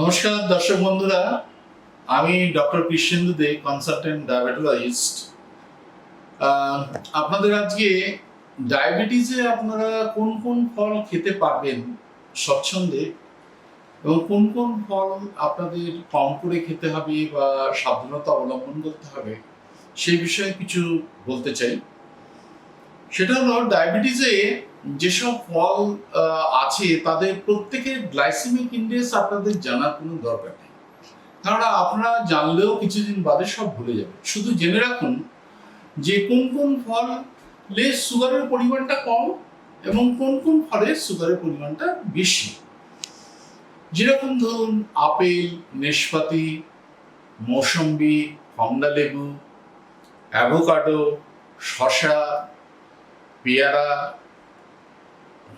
নমস্কার, দর্শক বন্ধুরা, আমি doctor Krishnendu De consultant diabetologist আপনাদের আজকে ডায়াবেটিসে আপনারা কোন কোন ফল খেতে পারবেন স্বচ্ছন্দে এবং কোন কোন ফল আপনাদের কম করে খেতে হবে বা সাবধানতা অবলম্বন করতে হবে, সেই বিষয়ে কিছু বলতে চাই। সেটা হলো ডায়াবেটিসে যেসব ফল আছে, তাদের প্রত্যেকের গ্লাইসেমিক ইন্ডেক্স আপনাদের জানার কোনো দরকার নেই। কারণ আপনারা জানলেও কিছুদিন বাদে সব ভুলে যাবেন। শুধু জেনে রাখুন যে কোন কোন ফলে সুগারের পরিমাণটা কম এবং কোন কোন ফলে সুগারের পরিমাণটা বেশি। যেরকম ধরুন, আপেল নেশপাতি মৌসম্বি কমলা লেবু অ্যাভোকাডো শশা পেয়ারা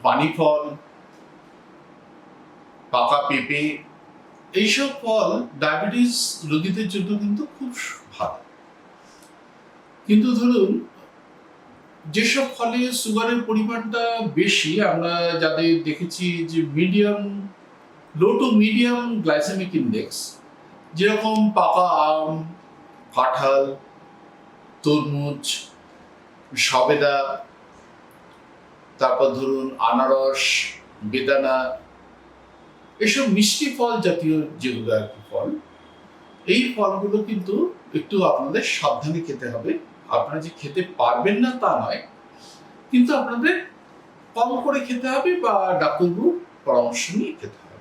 পানি ফল পাকা পেঁপে, এইসব ফল ডায়াবেটিস রোগীদের জন্য কিন্তু খুব ভালো। কিন্তু ধরুন, যেসব ফলে সুগারের পরিমাণটা বেশি, আমরা যাদের দেখেছি যে medium low to medium glycemic index যেরকম পাকা আম, কাঁঠাল, তরমুজ, সবেদা তারপর ধরুন আনারস, বেদানা, এসব মিষ্টি ফল জাতীয় যেগুলো আর কি ফল, এই ফলগুলো কিন্তু একটু আপনাদের সাবধানে খেতে হবে। আপনারা যে খেতে পারবেন না তা নয়, কিন্তু আপনাদের কম করে খেতে হবে বা ডাক্তারবাবুর পরামর্শ নিয়ে খেতে হবে।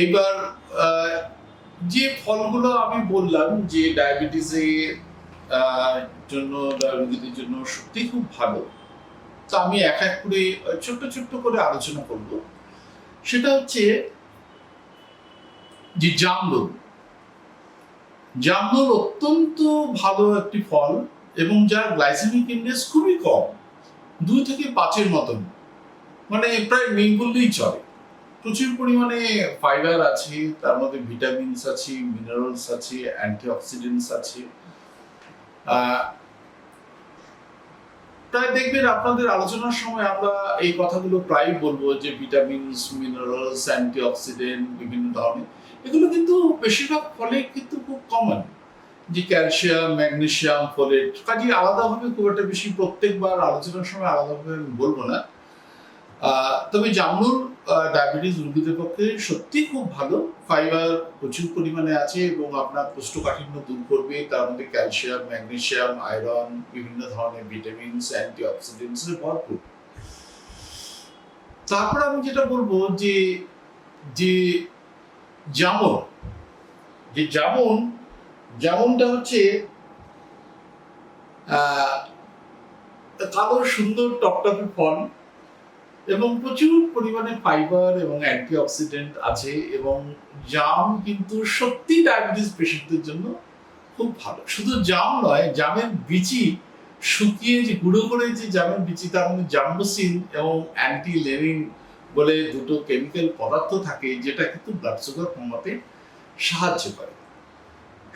এইবার যে ফলগুলো আমি বললাম যে ডায়াবেটিসে জন্য রোগীদের জন্য সত্যি খুব ভালো। তো আমি এক এক করে, ছোট্ট ছোট্ট করে আলোচনা করব। সেটা হচ্ছে যে জামরুল। জামরুল অত্যন্ত ভালো একটি ফল এবং যার গ্লাইসেমিক ইন্ডেক্স খুবই কম, দুই থেকে পাঁচের মতন। মানে প্রায় নেই বললেই চলে। প্রচুর পরিমাণে ফাইবার আছে, তার মধ্যে ভিটামিনস আছে, মিনারেলস আছে অ্যান্টি অ্যান্টিঅক্সিডেন্টস আছে। প্রায় দেখবেন আপনাদের আলোচনার সময় আমরা এই কথাগুলো প্রায় বলব যে ভিটামিনস মিনারেলস অ্যান্টিঅক্সিডেন্ট বিভিন্ন ধরনের। এগুলো কিন্তু বেশিরভাগ ফলে কিন্তু খুব কমন যে ক্যালসিয়াম ম্যাগনেসিয়াম ফোলেট কাজে আলাদাভাবে খুব একটা বেশি প্রত্যেকবার আলোচনার সময় আলাদাভাবে আমি বলব না। তবে জামরুল ডায়াবেটিস রোগীদের পক্ষে সত্যি খুব ভালো। ফাইবার প্রচুর পরিমাণে আছে এবং আপনার কোষ্ঠকাঠিন্য দূর করবে। তার মধ্যে ক্যালসিয়াম ম্যাগনেসিয়াম আয়রন বিভিন্ন ধরনের ভিটামিনস অ্যান্টিঅক্সিডেন্টস ভরপুর। তারপর আমি যেটা বলব যে যে জামন যে জামন, জামনটা হচ্ছে কালো সুন্দর টকটকে ফল। এবং প্রচুর পরিমাণে ফাইবার এবং অ্যান্টিঅক্সিডেন্ট আছে এবং জাম কিন্তু সত্যি ডায়াবেটিস পেশেন্টদের জন্য খুব ভালো। শুধু জাম নয় জামের বিচি শুকিয়ে যে গুঁড়ো করে যে জামের বিচি তার মধ্যে জাম্বোসিন এবং অ্যান্টি লেনিন বলে দুটো কেমিক্যাল পদার্থ থাকে, যেটা কিন্তু ব্লাড সুগার কমাতে সাহায্য করে।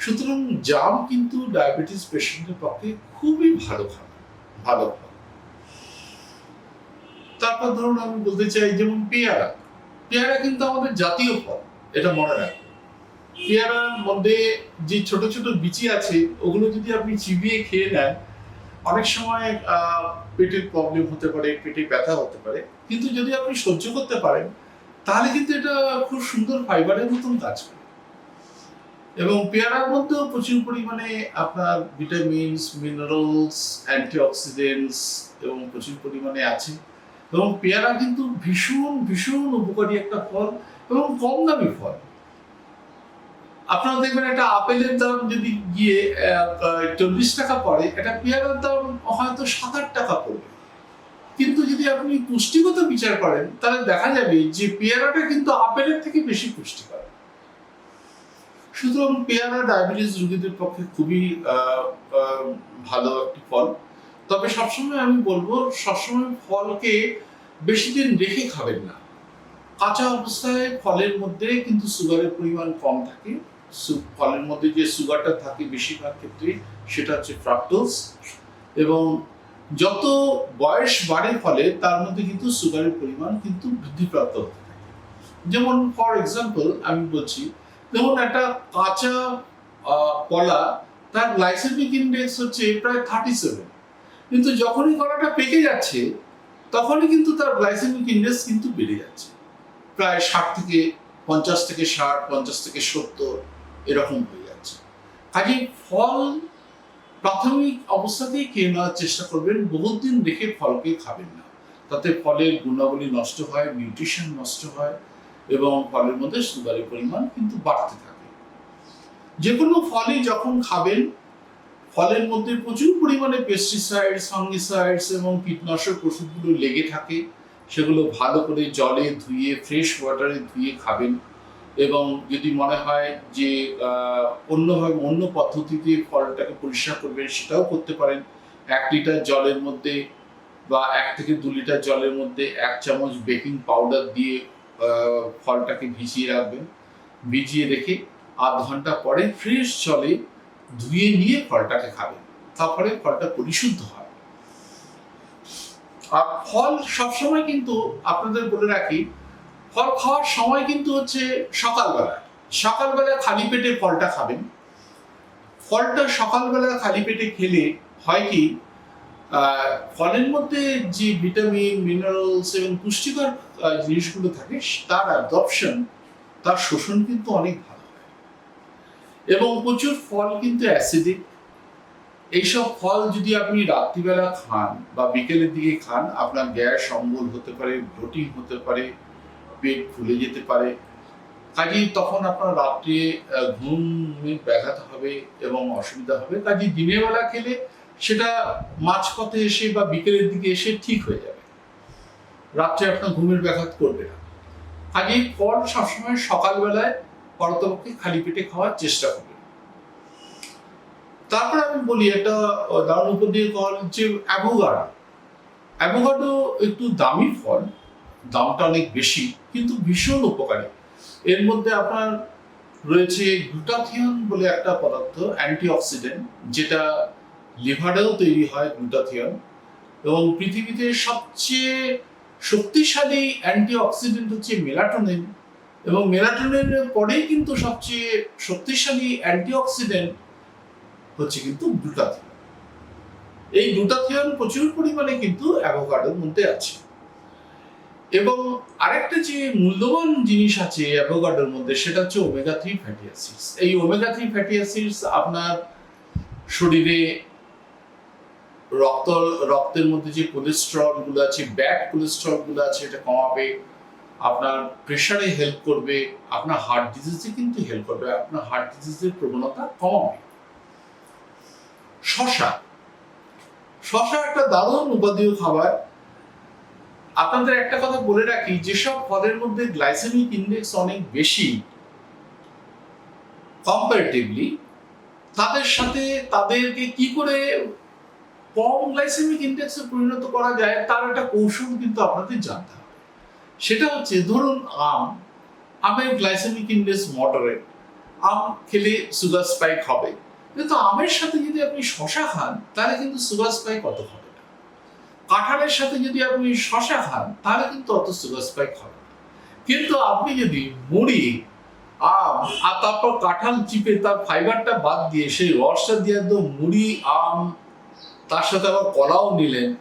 সুতরাং জাম কিন্তু ডায়াবেটিস পেশেন্টের পক্ষে খুবই ভালো খাবার ভালো খাবার। তারপর ধরুন আমি বলতে চাই, যেমন পেয়ারা। পেয়ারা কিন্তু আমাদের জাতীয় ফল, এটা মনে রাখবেন। পেয়ারার মধ্যে যে ছোট ছোট বিচি আছে, ওগুলো যদি আপনি চিবিয়ে খেয়ে নেন, অনেক সময় পেটের প্রবলেম হতে পারে, পেটে ব্যথা হতে পারে। কিন্তু যদি আপনি সহ্য করতে পারেন, তাহলে কিন্তু এটা খুব সুন্দর ফাইবারের মতন কাজ করে। এবং পেয়ারার মধ্যেও প্রচুর পরিমাণে আপনার ভিটামিনস মিনারেলস অ্যান্টিঅক্সিডেন্টস এবং প্রচুর পরিমাণে আছে। এবং পেয়ারা কিন্তু ভীষণ ভীষণ উপকারী একটা ফল এবং কম দামি ফল। আপনারা দেখবেন একটা আপেলের দাম যদি গিয়ে চল্লিশ টাকা পড়ে, একটা পেয়ারার দাম হয়তো সাত আট টাকা পড়বে। কিন্তু যদি আপনি পুষ্টিগত বিচার করেন, তাহলে দেখা যাবে যে পেয়ারাটা কিন্তু আপেলের থেকে বেশি পুষ্টিকর। সুতরাং পেয়ারা ডায়াবেটিস রোগীদের পক্ষে খুবই ভালো একটি ফল। তবে সবসময় আমি বলব, সবসময় ফলকে বেশি দিন রেখে খাবেন না। কাঁচা অবস্থায় ফলের মধ্যে কিন্তু সুগারের পরিমাণ কম থাকে। ফলের মধ্যে যে সুগারটা থাকে বেশিরভাগ ক্ষেত্রে সেটা হচ্ছে ফ্রাক্টোজ এবং যত বয়স বাড়ে ফলে তার মধ্যে কিন্তু সুগারের পরিমাণ কিন্তু বৃদ্ধিপ্রাপ্ত হতে থাকে। যেমন ফর এক্সাম্পল আমি বলছি যেমন একটা কাঁচা কলা, তার গ্লাইসেমিক ইন্ডেক্স হচ্ছে প্রায় থার্টি সেভেন কিন্তু যখনই কলাটা পেকে যাচ্ছে, তখনই কিন্তু তার গ্লাইসেমিক ইন্ডেক্স কিন্তু বেড়ে যাচ্ছে। প্রায় ষাট থেকে পঞ্চাশ থেকে ষাট, পঞ্চাশ থেকে সত্তর এরকম হয়ে যাচ্ছে। কাজে ফল প্রাথমিক অবস্থাতেই খেয়ে নেওয়ার চেষ্টা করবেন বহুত দিন রেখে ফলকে খাবেন না। তাতে ফলের গুণাবলী নষ্ট হয় নিউট্রিশন নষ্ট হয় এবং ফলের মধ্যে সুগারের পরিমাণ কিন্তু বাড়তে থাকে। যে কোনো ফলই যখন খাবেন ফলের মধ্যে প্রচুর পরিমাণে পেস্টিসাইডস ফাঙ্গিসাইডস এবং কীটনাশক ওষুধগুলো লেগে থাকে। সেগুলো ভালো করে জলে ধুয়ে ফ্রেশ ওয়াটারে ধুয়ে খাবেন এবং যদি মনে হয় যে অন্যভাবে অন্য পদ্ধতিতে ফলটাকে পরিষ্কার করবেন, সেটাও করতে পারেন। এক লিটার জলের মধ্যে বা এক থেকে দু লিটার জলের মধ্যে এক চামচ বেকিং পাউডার দিয়ে ফলটাকে ভিজিয়ে রাখবেন। ভিজিয়ে রেখে আধ ঘণ্টা পরে ফ্রেশ জলে ধুয়ে নিয়ে ফলটাকে খাবেন তারপরে ফলটা পরিশুদ্ধ হয়। আর ফল সবসময় কিন্তু আপনাদের বলে রাখি, ফল খাওয়ার সময় কিন্তু হচ্ছে সকালবেলা। সকালবেলা খালি পেটে ফলটা খাবেন। ফলটা সকালবেলা খালি পেটে খেলে হয় কি ফলের মধ্যে যে ভিটামিন, মিনারেলস এবং পুষ্টিকর জিনিসগুলো থাকে, তার অ্যাবজর্পশন তার শোষণ কিন্তু অনেক ভালো। এবং প্রচুর ফল কিন্তু অ্যাসিডিক এইসব ফল যদি আপনি রাত্রিবেলা খান বা বিকেলের দিকে খান, আপনার গ্যাস অম্বল হতে পারে ব্লোটিং হতে পারে, পেট ফুলে যেতে পারে। কাজেই তখন আপনার রাত্রে ঘুমের ব্যাঘাত হবে এবং অসুবিধা হবে। কাজেই দিনের বেলা খেলে সেটা মাঝপথে এসে বা বিকেলের দিকে এসে ঠিক হয়ে যাবে। রাত্রে আপনার ঘুমের ব্যাঘাত করবে না। কাজেই ফল সবসময় সকালবেলায় পরতপক্ষে খালি পেটে খাওয়ার চেষ্টা করবেন তারপর আমি বলি একটা দারুণ দিয়ে ফল যে অ্যাভোগাডো। অ্যাভোগাডো একটু দামি ফল, দামটা অনেক বেশি, কিন্তু ভীষণ উপকারী। এর মধ্যে আপনার রয়েছে গ্লুটাথিয়ন বলে একটা পদার্থ, অ্যান্টিঅক্সিডেন্ট, যেটা লিভারেও তৈরি হয় গ্লুটাথিয়ন। এবং পৃথিবীতে সবচেয়ে শক্তিশালী অ্যান্টিঅক্সিডেন্ট হচ্ছে মেলাটোনিন এবং মেলাটোনিনের পরেই কিন্তু সবচেয়ে শক্তিশালী অ্যান্টিঅক্সিডেন্ট হচ্ছে কিন্তু গ্লুটাথিয়ন। এই গ্লুটাথিয়ন প্রচুর পরিমাণে কিন্তু অ্যাভোকাডোর মধ্যে আছে। এবং আরেকটা যে মূল্যবান জিনিস আছে অ্যাভোকাডোর মধ্যে, সেটা হচ্ছে ওমেগা থ্রি ফ্যাটি অ্যাসিডস এই ওমেগা থ্রি ফ্যাটি অ্যাসিডস আপনার শরীরে রক্ত, রক্তের মধ্যে যে কোলেস্ট্রলগুলো আছে ব্যাড কোলেস্ট্রলগুলো আছে, এটা কমাবে। আপনার প্রেশারে হেল্প করবে, আপনার হার্ট ডিজিজে কিন্তু হেল্প করবে, আপনার হার্ট ডিজিজের প্রবণতা কমাবে। শশা। শশা একটা দারুণ উপাদেয় খাবার। আপনাদের একটা কথা বলে রাখি, যেসব ফলের মধ্যে গ্লাইসেমিক ইন্ডেক্স অনেক বেশি কম্পারেটিভলি তাদের সাথে তাদেরকে কি করে কম গ্লাইসেমিক ইন্ডেক্সে পরিণত করা যায়, তার একটা কৌশল কিন্তু আপনাদের জানতে হবে। সেটা হচ্ছে, ধরুন, আম, আমের গ্লাইসেমিক ইন্ডেক্স মডারেট আম খেলে সুগার স্পাইক হবে। কিন্তু আমের সাথে যদি আপনি শশা খান, তাহলে কিন্তু সুগার স্পাইক অত হবে না। কাঁঠালের সাথে যদি আপনি শশা খান, তাহলে কিন্তু অত সুগার স্পাইক হবে না। কিন্তু আপনি যদি মুড়ি, আম, আর তারপর কাঁঠাল চিপে তার ফাইবারটা বাদ দিয়ে সেই রসটা দিয়ে একদম মুড়ি, আম, তার সাথে আবার কলাও নিলেন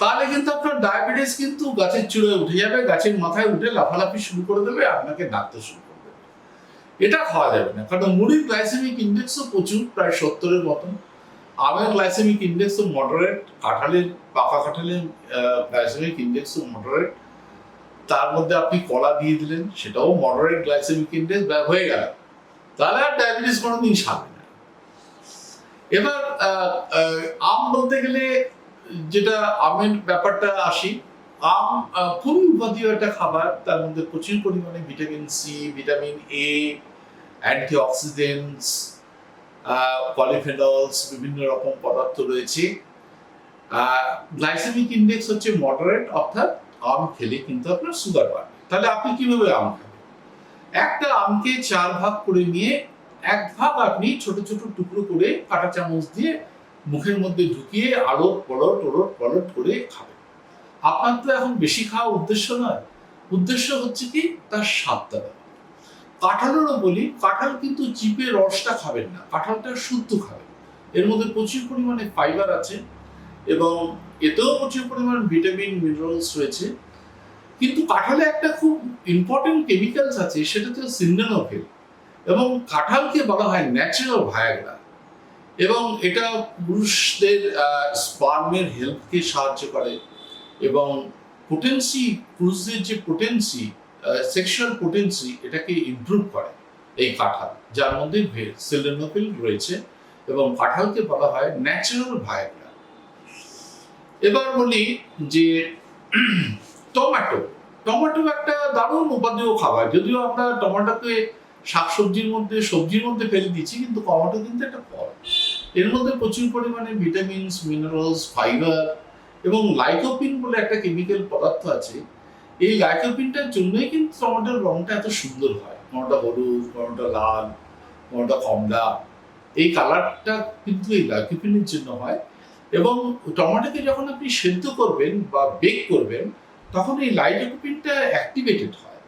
তাহলে কিন্তু আপনার ডায়াবেটিস কিন্তু গাছের চূড়ায় উঠে যাবে, গাছের মাথায় উঠে লাফালাফি শুরু করে দেবে, আপনাকে ডাকতে শুরু করে দেবে। এটা খাওয়া যাবে না, কারণ মুড়ির গ্লাইসেমিক ইন্ডেক্সও প্রচুর, প্রায় সত্তরের মতন। আমের গ্লাইসেমিক ইন্ডেক্সও মডারেট কাঁঠালের, পাকা কাঁঠালের গ্লাইসেমিক ইন্ডেক্সও মডারেট তার মধ্যে আপনি কলা দিয়ে দিলেন, সেটাও মডারেট গ্লাইসেমিক ইন্ডেক্স হয়ে গেল। তাহলে আর ডায়াবেটিস কোনোদিন সারবে না। এবার আম বলতে গেলে যেটা আমের ব্যাপারটা আসি, আম খুবই উপাদেয় একটা খাবার। তার মধ্যে প্রচুর পরিমাণে vitamin C vitamin A antioxidants polyphenols, বিভিন্ন রকম পদার্থ রয়েছে। গ্লাইসেমিক ইন্ডেক্স হচ্ছে মডারেট, অর্থাৎ আম খেলে কিন্তু আপনার সুগার বাড়বে। তাহলে আপনি কীভাবে আম খাবেন? একটা আমকে চার ভাগ করে নিয়ে এক ভাগ আপনি ছোট ছোট টুকরো করে কাঁটা চামচ দিয়ে মুখের মধ্যে ঢুকিয়ে আলো পলট ওলট পলট করে খাবেন আপনার তো এখন বেশি খাওয়া উদ্দেশ্য নয়। উদ্দেশ্য হচ্ছে কি? তার স্বাদটা দেওয়া। কাঁঠালেরও বলি, কাঁঠাল কিন্তু চিপে রসটা খাবেন না। কাঁঠালটা শুদ্ধ খাবেন। এর মধ্যে প্রচুর পরিমাণে ফাইবার আছে এবং এতেও প্রচুর পরিমাণ ভিটামিন মিনারেলস রয়েছে। কিন্তু কাঁঠালে একটা খুব ইম্পর্টেন্ট কেমিক্যালস আছে, সেটা হচ্ছে সিন্ডানোফিল। এবং কাঁঠালকে বলা হয় ন্যাচারাল ভায়াগ্রা এবং এটা পুরুষদের স্পার্মের হেলথকে সাহায্য করে। এবং পোটেন্সি পুরুষদের যে পোটেন্সি সেক্সুয়াল পোটেন্সি এটাকে ইমপ্রুভ করে এই কাঁঠাল, যার মধ্যে সিলেনোফিল রয়েছে এবং কাঁঠালকে বলা হয় ন্যাচারাল ভায়াগ্রা এবার বলি যে টমেটো টমেটো একটা দারুণ উপাদেয় খাবার। যদিও আমরা টমেটোকে শাকসবজির মধ্যে, সবজির মধ্যে ফেলে দিচ্ছি কিন্তু টমেটো কিন্তু একটা ফল। এর মধ্যে প্রচুর পরিমাণে ভিটামিনস মিনারেলস ফাইবার এবং লাইকোপিন বলে একটা কেমিক্যাল পদার্থ আছে। এই লাইকোপিনটার জন্যই কিন্তু টমেটোর রংটা এত সুন্দর হয়। কোনোটা হলুদ কোনোটা লাল কোনোটা কমলা, এই কালারটা কিন্তু এই লাইকোপিনের জন্য হয়। এবং টমেটোকে যখন আপনি সেদ্ধ করবেন বা বেক করবেন, তখন এই লাইকোপিনটা অ্যাক্টিভেটেড হয়।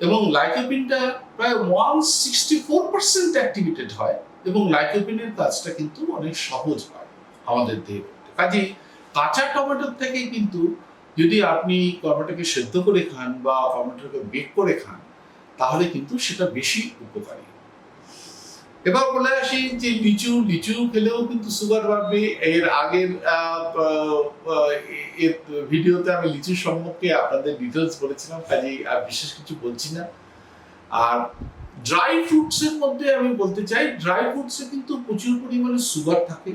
এবং লাইকোপিনটা প্রায় one sixty four percent activated হয়। এবং লাইকোপিনের কাজটা কিন্তু অনেক সহজ হয় আমাদের দেহে কাজে কাঁচা টমেটোর থেকে কিন্তু যদি আপনি টমেটোকে সেদ্ধ করে খান বা টমেটোকে বেক করে খান, তাহলে কিন্তু সেটা বেশি উপকারী। এবার বলে আসি যে লিচু লিচু খেলেও কিন্তু সুগার বাড়বে। এর আগের ভিডিওতে আমি লিচুর সম্পর্কে আপনাদের ডিটেলস বলেছিলাম কাজে আর বিশেষ কিছু বলছি না। আর ড্রাই ফ্রুটস এর মধ্যে আমি বলতে চাই ড্রাই ফ্রুটস কিন্তু প্রচুর পরিমাণে সুগার থাকে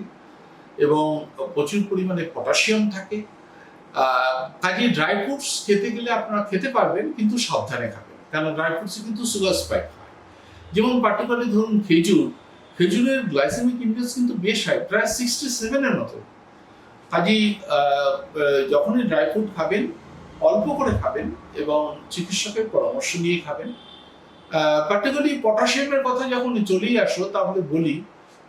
এবং প্রচুর পরিমাণে পটাশিয়াম থাকে। কাজে ড্রাই ফ্রুটস খেতে গেলে আপনারা খেতে পারবেন, কিন্তু সাবধানে খাবেন। কারণ ড্রাই ফ্রুটসে কিন্তু সুগার স্পাইক হয়। যেমন পার্টিকুলারলি ধরুন খেজুর, খেজুরের গ্লাইসেমিক ইন্ডেক্স কিন্তু বেশ হয় প্রায় সিক্সটি সেভেনের মতো। কাজেই যখনই ড্রাই ফ্রুট খাবেন, অল্প করে খাবেন এবং চিকিৎসকের পরামর্শ নিয়ে খাবেন। পার্টিকুলারলি পটাশিয়ামের কথা যখন চলেই আসো তাহলে বলি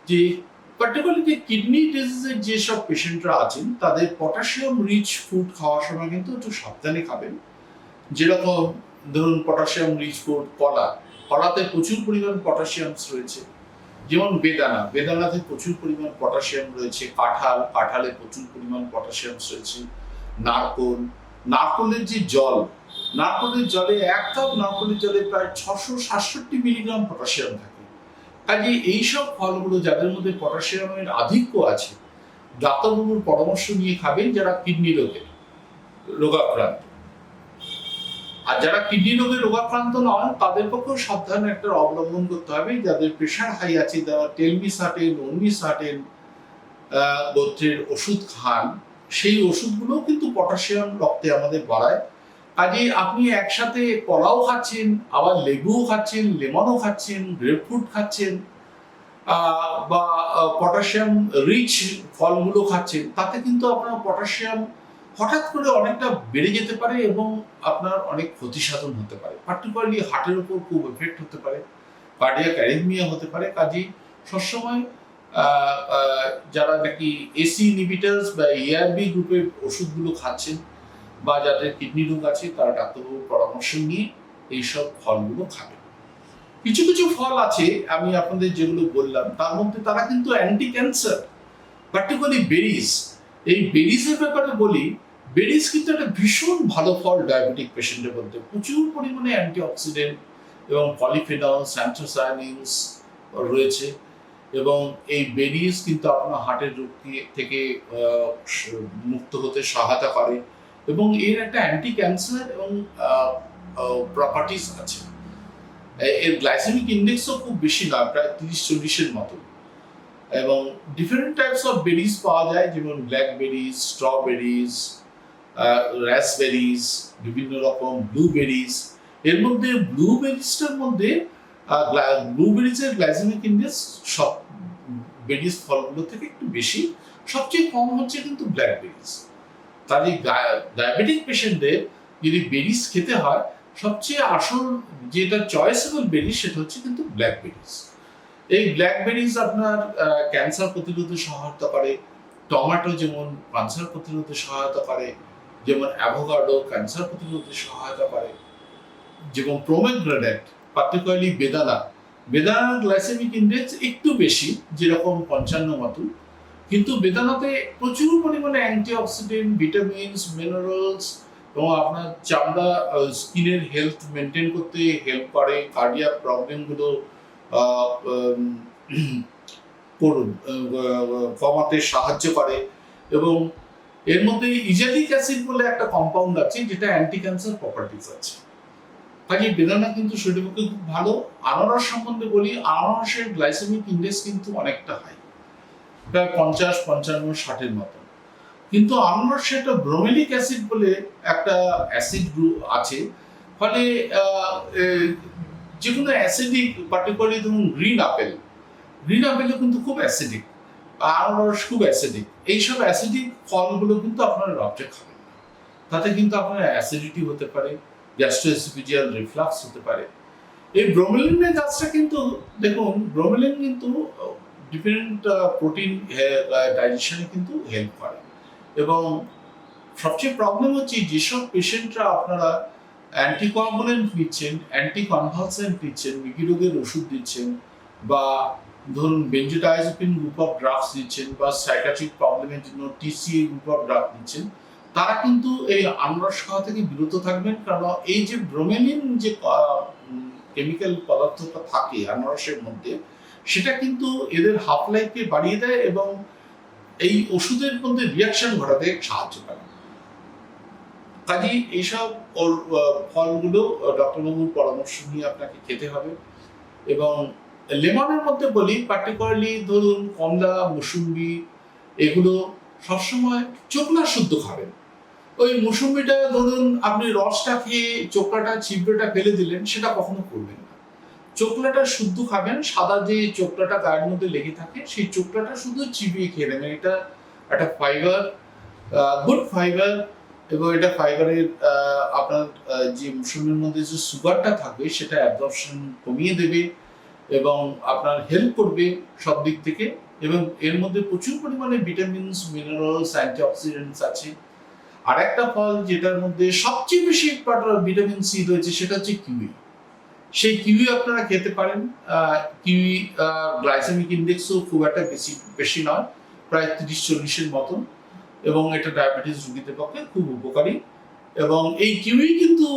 যে পার্টিকুলারলি যে কিডনি ডিজিজের যেসব পেশেন্টরা আছেন, তাদের পটাশিয়াম রিচ ফুড খাওয়ার সময় কিন্তু একটু সাবধানে খাবেন। যেরকম ধরুন পটাশিয়াম রিচ ফুড কলা। কলাতে প্রচুর পরিমাণ পটাশিয়ামস রয়েছে। যেমন বেদানা। বেদানাতে প্রচুর পরিমাণ পটাশিয়াম রয়েছে। কাঁঠাল। কাঁঠালে প্রচুর পরিমাণ পটাশিয়ামস রয়েছে। নারকোল নারকোলের যে জল, নারকোলের জলে এক কাপ নারকোলের জলে প্রায় ছশো সাতষট্টি মিলিগ্রাম পটাশিয়াম থাকে। কাজে এইসব ফলগুলো যাদের মধ্যে পটাশিয়ামের আধিক্য আছে, ডাক্তারবাবুর পরামর্শ নিয়ে খাবেন যারা কিডনি রোগের রোগাক্রান্ত। আর যারা কিডনি রোগে রোগাক্রান্ত নন, তাদের পক্ষেও সাবধান একটা অবলম্বন করতে হবে। যাদের প্রেশার হাই আছে যারা টেলমি সার্টেন অনমি সার্টেন গোত্রের ওষুধ খান। সেই ওষুধগুলো কিন্তু পটাশিয়াম রক্তে আমাদের বাড়ায়। কাজে আপনি একসাথে কলাও খাচ্ছেন, আবার লেবুও খাচ্ছেন, লেমনও খাচ্ছেন, গ্রেপফ্রুট খাচ্ছেন বা পটাশিয়াম রিচ ফলগুলো খাচ্ছেন, তাতে কিন্তু আপনার পটাশিয়াম হঠাৎ করে অনেকটা বেড়ে যেতে পারে এবং আপনার অনেক ক্ষতি সাধন হতে পারে। পার্টিকুলারলি হার্টের উপর খুব এফেক্ট হতে পারে, কার্ডিয়াক অ্যারিথমিয়া হতে পারে। কাজেই সবসময় যারা নাকি এসি ইনহিবিটার্স বা এআরবি গ্রুপের ওষুধগুলো খাচ্ছেন বা যাদের কিডনি রোগ আছে, তারা ডাক্তারবাবুর পরামর্শ নিয়ে এইসব ফলগুলো খাবেন কিছু কিছু ফল আছে, আমি আপনাদের যেগুলো বললাম, তার মধ্যে তারা কিন্তু অ্যান্টি ক্যান্সার পার্টিকুলারলি বেরিজ এই বেরিজের ব্যাপারে বলি বেরিজ কিন্তু একটা ভীষণ ভালো ফল ডায়াবেটিক পেশেন্টের মধ্যে। প্রচুর পরিমাণে অ্যান্টি অক্সিডেন্ট এবং পলিফেনলস অ্যান্থোসায়ানিনস রয়েছে। এবং এই বেরিজ কিন্তু আপনার হার্টের রোগ থেকে মুক্ত হতে সহায়তা করে এবং এর একটা অ্যান্টি ক্যান্সার এবং প্রপার্টিস আছে। এর গ্লাইসেমিক ইন্ডেক্সও খুব বেশি নয়, প্রায় তিরিশ চল্লিশের মতো। এবং ডিফারেন্ট টাইপস অফ বেরিজ পাওয়া যায়, যেমন ব্ল্যাকবেরিজ স্ট্রবেরিজ র্যাসবেরিজ বিভিন্ন রকম ব্লুবেরিজ এর মধ্যে ব্লুবেরিজটার মধ্যে ব্লুবেরিজের গ্লাইসেমিক ইন্ডেক্স সব বেরিজ ফলগুলো থেকে একটু বেশি, সবচেয়ে কম হচ্ছে কিন্তু ব্ল্যাক ব্ল্যাকবেরিজ তাহলে ডায়াবেটিক পেশেন্টদের যদি বেরিজ খেতে হয়, সবচেয়ে আসল যেটা চয়েসেবল বেরিজ সেটা হচ্ছে কিন্তু ব্ল্যাকবেরিজ এই ব্ল্যাকবেরিজ আপনার ক্যান্সার প্রতিরোধে সহায়তা করে টমেটো যেমন ক্যান্সার প্রতিরোধে সহায়তা করে, যেমন অ্যাভোকাডো ক্যান্সার প্রতিরোধে সহায়তা করে, যেমন প্রোমেগ্রেনেট পার্টিকুলারলি বেদানা বেদানার গ্লাইসেমিক ইন্ডেক্স একটু বেশি, যেরকম পঞ্চান্ন মতো। কিন্তু বেদানাতে প্রচুর পরিমাণে অ্যান্টিঅক্সিডেন্ট ভিটামিনস মিনারেলস এবং আপনার চামড়া স্কিনের হেলথ মেনটেন করতে হেল্প করে কার্ডিয়াক প্রবলেমগুলো করুন কমাতে সাহায্য করে এবং এর মধ্যে ইজালিক অ্যাসিড বলে একটা কম্পাউন্ড আছে, যেটা অ্যান্টি ক্যান্সার প্রপার্টিস আছে। কাজে বেদানা কিন্তু শরীরের পক্ষে খুব ভালো। আনারস সম্বন্ধে বলি, আনারসের গ্লাইসেমিক ইন্ডেক্স কিন্তু অনেকটা হাই প্রায় পঞ্চাশ, পঞ্চান্ন, ষাটের মতো। কিন্তু আনারসে একটা ব্রোমেলিক অ্যাসিড বলে একটা অ্যাসিড গ্রুপ আছে। ফলে যে কোনো অ্যাসিডিক পার্টিকুলারলি ধরুন গ্রিন আপেল গ্রিন আপেলও কিন্তু খুব অ্যাসিডিক আনারস খুব অ্যাসিডিক এইসব অ্যাসিডিক ফলগুলো কিন্তু আপনারা রাত্রে খাবেন তাতে কিন্তু আপনার অ্যাসিডিটি হতে পারে। গ্যাস্ট্রোএসিপিজিয়াল রিফ্লাক্স হতে পারে। এই ব্রোমেলিনের গাছটা কিন্তু, দেখুন ব্রোমেলিন কিন্তু ডিফারেন্ট প্রোটিন ডাইজেশনে কিন্তু হেল্প করে। এবং সবচেয়ে প্রবলেম হচ্ছে যেসব পেশেন্টরা আপনারা অ্যান্টিকোয়াগুলেন্ট নিচ্ছেন অ্যান্টি কনভালসেন্ট নিচ্ছেন মিকি রোগের ওষুধ দিচ্ছেন, বা ধরুন বেঞ্জোডাইজেপিন গ্রুপ অফ ড্রাগস দিচ্ছেন, বা সাইকাট্রিক প্রবলেমের জন্য টিসিএ গ্রুপ অফ ড্রাগ দিচ্ছেন তারা কিন্তু এই আনারস খাওয়া থেকে বিরত থাকবেন, কারণ এই যে ব্রোমেলিন যে কেমিক্যাল পদার্থটা থাকে আনারসের মধ্যে, সেটা কিন্তু এদের হাফ লাইফকে বাড়িয়ে দেয় এবং এই ওষুধের মধ্যে রিয়াকশন ঘটাতে সাহায্য করে। কাজেই এইসব ওর ফলগুলো ডক্টরবাবুর পরামর্শ নিয়ে আপনাকে খেতে হবে এবং লেমনের মধ্যে বলি পার্টিকুলারলি ধরুন কমলা, মুসুম্বি, এগুলো সবসময় চোখলা শুদ্ধ খাবেন। ওই মুসুম্বিটা ধরুন আপনি রসটা খেয়ে চোখলাটা ছিবড়েটা ফেলে দিলেন, সেটা কখনো করবেন না। চোখলাটা শুদ্ধ খাবেন, সাদা যে চোখলাটা গায়ের মধ্যে লেগে থাকে, সেই চোখলাটা শুধু চিবিয়ে খেয়ে নেবেন। এটা একটা ফাইবার গুড ফাইবার এবং এটা ফাইবারের আপনার যে মুসুমের মধ্যে যে সুগারটা থাকবে, সেটা অ্যাবজর্পশন কমিয়ে দেবে এবং আপনার হেল্প করবে সব দিক থেকে। এবং এর মধ্যে প্রচুর পরিমাণে ভিটামিনস মিনারেলস অ্যান্টিঅক্সিডেন্টস আছে। আর একটা ফল যেটার মধ্যে সবচেয়ে বেশি ভিটামিন সি রয়েছে সেটা হচ্ছে কিউই সেই কিউই আপনারা খেতে পারেন। কিউই গ্লাইসেমিক ইন্ডেক্সও খুব একটা বেশি বেশি নয়, প্রায় তিরিশ চল্লিশের মতন। এবং এটা ডায়াবেটিস রোগীদের পক্ষে খুব উপকারী। এবং এই কিউই কিন্তু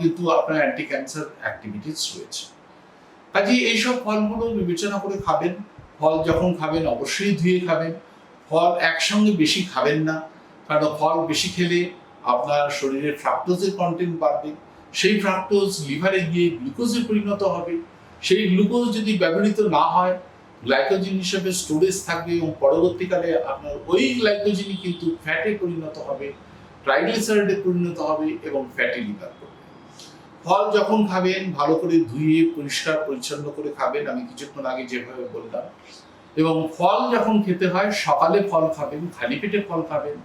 কিন্তু আপনার অ্যান্টি ক্যান্সার অ্যাক্টিভিটিস রয়েছে। কাজে এইসব ফলগুলো বিবেচনা করে খাবেন। ফল যখন খাবেন, অবশ্যই ধুয়ে খাবেন। ফল একসঙ্গে বেশি খাবেন না। কারণ ফল বেশি খেলে আপনার শরীরে ফ্রাক্টোজের কন্টেন্ট বাড়বে, সেই ফ্রাক্টোজ লিভারে গিয়ে গ্লুকোজে পরিণত হবে। সেই গ্লুকোজ যদি ব্যবহৃত না হয় গ্লাইকোজেন হিসেবে স্টোরেজ থাকবে এবং পরবর্তীকালে আপনার ওই গ্লাইকোজেনই কিন্তু ফ্যাটে পরিণত হবে ট্রাইগ্লিসারাইডে পরিণত হবে এবং ফ্যাটি লিভার করবে। ফল যখন খাবেন, ভালো করে ধুয়ে, পরিষ্কার, পরিচ্ছন্ন করে খাবেন, আমি কিছুক্ষণ আগে যেভাবে বললাম। এবং ফল যখন খেতে হয়, সকালে ফল খাবেন, খালি পেটে ফল খাবেন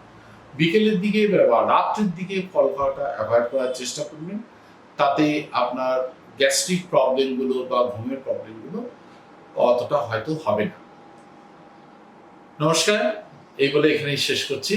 বিকেলের দিকে বা রাত্রের দিকে ফল খাওয়াটা অ্যাভয়েড করার চেষ্টা করবেন। তাতে আপনার গ্যাস্ট্রিক প্রবলেমগুলো বা ঘুমের প্রবলেমগুলো অতটা হয়তো হবে না। নমস্কার, এই বলে এখানেই শেষ করছি।